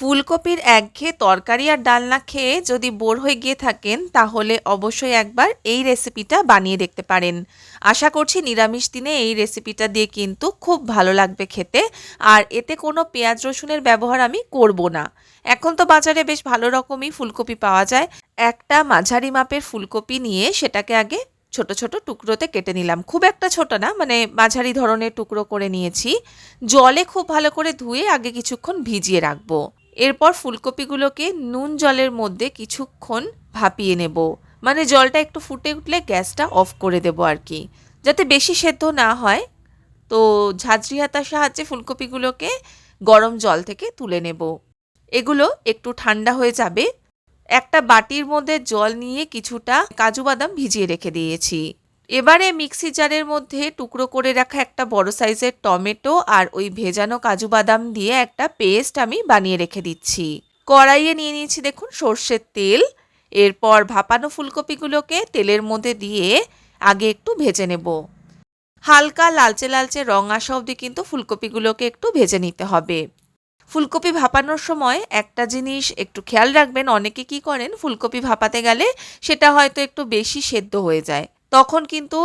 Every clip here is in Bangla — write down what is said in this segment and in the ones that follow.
ফুলকপির একঘেয়ে তরকারি আর ডালনা খেয়ে যদি বোর হয়ে গিয়ে থাকেন, তাহলে অবশ্যই একবার এই রেসিপিটা বানিয়ে দেখতে পারেন। আশা করছি নিরামিষ দিনে এই রেসিপিটা দিয়ে কিন্তু খুব ভালো লাগবে খেতে। আর এতে কোনো পেঁয়াজ রসুনের ব্যবহার আমি করব না। এখন তো বাজারে বেশ ভালো রকমই ফুলকপি পাওয়া যায়। একটা মাঝারি মাপের ফুলকপি নিয়ে সেটাকে আগে ছোট ছোট টুকরোতে কেটে নিলাম। খুব একটা ছোট না মানে মাঝারি ধরনের টুকরো করে নিয়েছি। জলে খুব ভালো করে ধুয়ে আগে কিছুক্ষণ ভিজিয়ে রাখব। এরপর ফুলকপিগুলোকে নুন জলের মধ্যে কিছুক্ষণ ভাপিয়ে নেব। মানে জলটা একটু ফুটে উঠলে গ্যাসটা অফ করে দেব আর কি। যাতে বেশি সেদ্ধ না হয়, তো ঝাঁঝরি হাতার সাহায্যে ফুলকপিগুলোকে গরম জল থেকে তুলে নেব। এগুলো একটু ঠান্ডা হয়ে যাবে। একটা বাটির মধ্যে জল নিয়ে কিছুটা কাজু বাদাম ভিজিয়ে রেখে দিয়েছি। এবারে মিক্সি জারের মধ্যে টুকরো করে রাখা একটা বড় সাইজের টমেটো আর ওই ভেজানো কাজু বাদাম দিয়ে একটা পেস্ট আমি বানিয়ে রেখে দিচ্ছি। কড়াইয়ে নিয়ে নিয়েছি দেখুন সর্ষের তেল। এরপর ভাপানো ফুলকপিগুলোকে তেলের মধ্যে দিয়ে আগে একটু ভেজে নেব। হালকা লালচে লালচে রং আসা অবধি কিন্তু ফুলকপিগুলোকে একটু ভেজে নিতে হবে। ফুলকপি ভাপানোর সময় একটা জিনিস একটু খেয়াল রাখবেন, অনেকে কি করেন, ফুলকপি ভাপাতে গেলে সেটা হয়তো একটু বেশি সেদ্ধ হয়ে যায়। তখন কিন্তু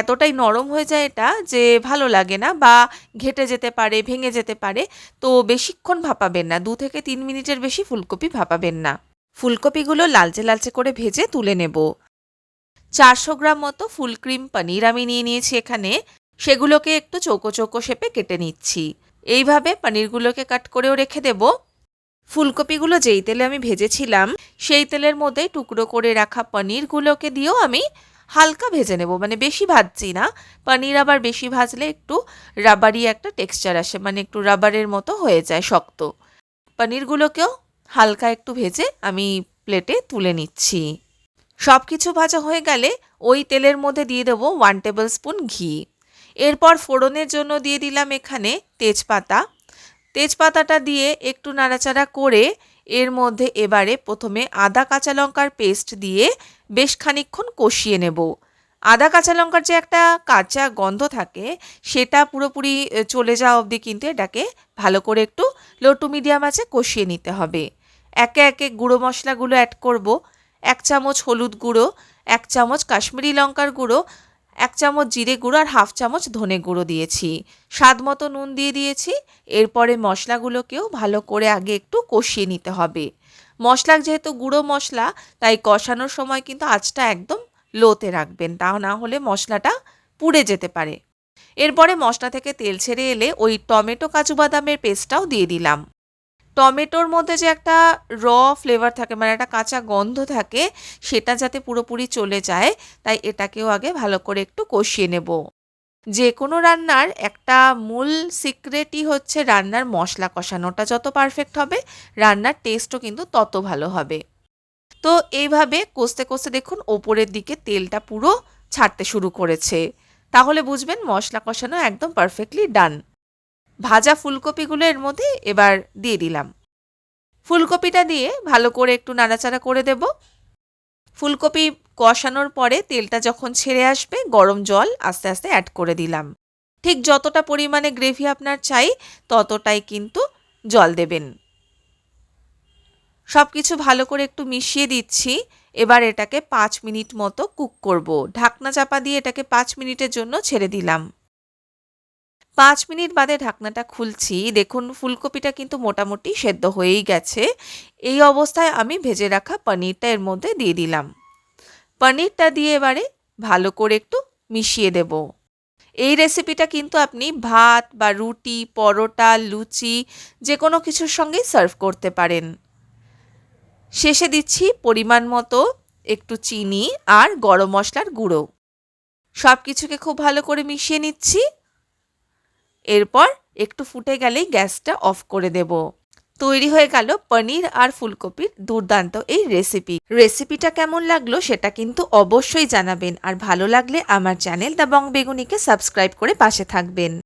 এতটাই নরম হয়ে যায় এটা যে ভালো লাগে না বা ঘেটে যেতে পারে, ভেঙে যেতে পারে। তো বেশিক্ষণ ভাপাবেন না, দু থেকে তিন মিনিটের বেশি ফুলকপি ভাপাবেন না। ফুলকপিগুলো লালচে লালচে করে ভেজে তুলে নেব। চারশো গ্রাম মতো ফুল ক্রিম পনির আমি নিয়ে নিয়েছি এখানে। সেগুলোকে একটু চৌকো চৌকো শেপে কেটে নিচ্ছি। এইভাবে পনিরগুলোকে কাট করেও রেখে দেব। ফুলকপিগুলো যেই তেলে আমি ভেজেছিলাম, সেই তেলের মধ্যেই টুকরো করে রাখা পনিরগুলোকে দিয়েও আমি হালকা ভেজে নেব মানে বেশি ভাজছি না। পনির আবার বেশি ভাজলে একটু রাবারি একটা টেক্সচার আসে মানে একটু রাবারের মতো হয়ে যায় শক্ত। পনিরগুলোকেও হালকা একটু ভেজে আমি প্লেটে তুলে নিচ্ছি। সব কিছু ভাজা হয়ে গেলে ওই তেলের মধ্যে দিয়ে দেবো ওয়ান টেবিল স্পুন ঘি। এরপর ফোড়নের জন্য দিয়ে দিলাম এখানে তেজপাতা। তেজপাতাটা দিয়ে একটু নাড়াচাড়া করে এর মধ্যে এবারে প্রথমে আদা কাঁচা লঙ্কার পেস্ট দিয়ে বেশ খানিক্ষণ কষিয়ে নেব। আদা কাঁচা লঙ্কার যে একটা কাঁচা গন্ধ থাকে, সেটা পুরোপুরি চলে যাওয়া অবধি কিন্তু এটাকে ভালো করে একটু লো টু মিডিয়াম আছে কষিয়ে নিতে হবে। একে একে গুঁড়ো মশলাগুলো অ্যাড করব। এক চামচ হলুদ গুঁড়ো, এক চামচ কাশ্মীরি লঙ্কার গুঁড়ো এক চামচ জিরে গুঁড়ো আর হাফ চামচ ধনে গুঁড়ো দিয়েছি। স্বাদ মতো নুন দিয়ে দিয়েছি। এরপরে মশলাগুলোকেও ভালো করে আগে একটু কষিয়ে নিতে হবে। মশলা যেহেতু গুঁড়ো মশলা, তাই কষানোর সময় কিন্তু আঁচটা একদম লোতে রাখবেন, তা না হলে মশলাটা পুড়ে যেতে পারে। এরপরে মশলা থেকে তেল ছেড়ে এলে ওই টমেটো কাজু বাদামের পেস্টটাও দিয়ে দিলাম। টমেটোর মধ্যে যে একটা র ফ্লেভার থাকে মানে একটা কাঁচা গন্ধ থাকে, সেটা যাতে পুরোপুরি চলে যায়, তাই এটাকেও আগে ভালো করে একটু কষিয়ে নেব। যে কোনো রান্নার একটা মূল সিক্রেটই হচ্ছে রান্নার মশলা কষানোটা যত পারফেক্ট হবে, রান্নার টেস্টও কিন্তু তত ভালো হবে। তো এইভাবে কষতে কষতে দেখুন, ওপরের দিকে তেলটা পুরো ছাড়তে শুরু করেছে। তাহলে বুঝবেন মশলা কষানো একদম পারফেক্টলি ডান ভাজা ফুলকপিগুলো এর মধ্যে এবার দিয়ে দিলাম। ফুলকপিটা দিয়ে ভালো করে একটু নাড়াচাড়া করে দেব। ফুলকপি কষানোর পরে তেলটা যখন ছেড়ে আসবে, গরম জল আস্তে আস্তে অ্যাড করে দিলাম। ঠিক যতটা পরিমাণে গ্রেভি আপনার চাই, ততটাই কিন্তু জল দেবেন। সব কিছু ভালো করে একটু মিশিয়ে দিচ্ছি। এবার এটাকে পাঁচ মিনিট মতো কুক করব। ঢাকনা চাপা দিয়ে এটাকে পাঁচ মিনিটের জন্য ছেড়ে দিলাম। পাঁচ মিনিট বাদে ঢাকনাটা খুলছি। দেখুন, ফুলকপিটা কিন্তু মোটামুটি সেদ্ধ হয়েই গেছে। এই অবস্থায় আমি ভেজে রাখা পনিরটা এর মধ্যে দিয়ে দিলাম। পনিরটা দিয়ে এবারে ভালো করে একটু মিশিয়ে দেব। এই রেসিপিটা কিন্তু আপনি ভাত বা রুটি, পরোটা, লুচি যে কোনো কিছুর সঙ্গেই সার্ভ করতে পারেন। শেষে দিচ্ছি পরিমাণ মতো একটু চিনি আর গরম মশলার গুঁড়ো। সব কিছুকে খুব ভালো করে মিশিয়ে নিচ্ছি। এরপর একটু ফুটে গেলেই গ্যাসটা অফ করে দেব। তৈরি হয়ে গেল পনির আর ফুলকপির দুর্দান্ত এই রেসিপি। রেসিপিটা কেমন লাগল সেটা কিন্তু অবশ্যই জানাবেন। আর ভালো লাগলে আমার চ্যানেল দ্য বং বেগুনিকে সাবস্ক্রাইব করে পাশে থাকবেন।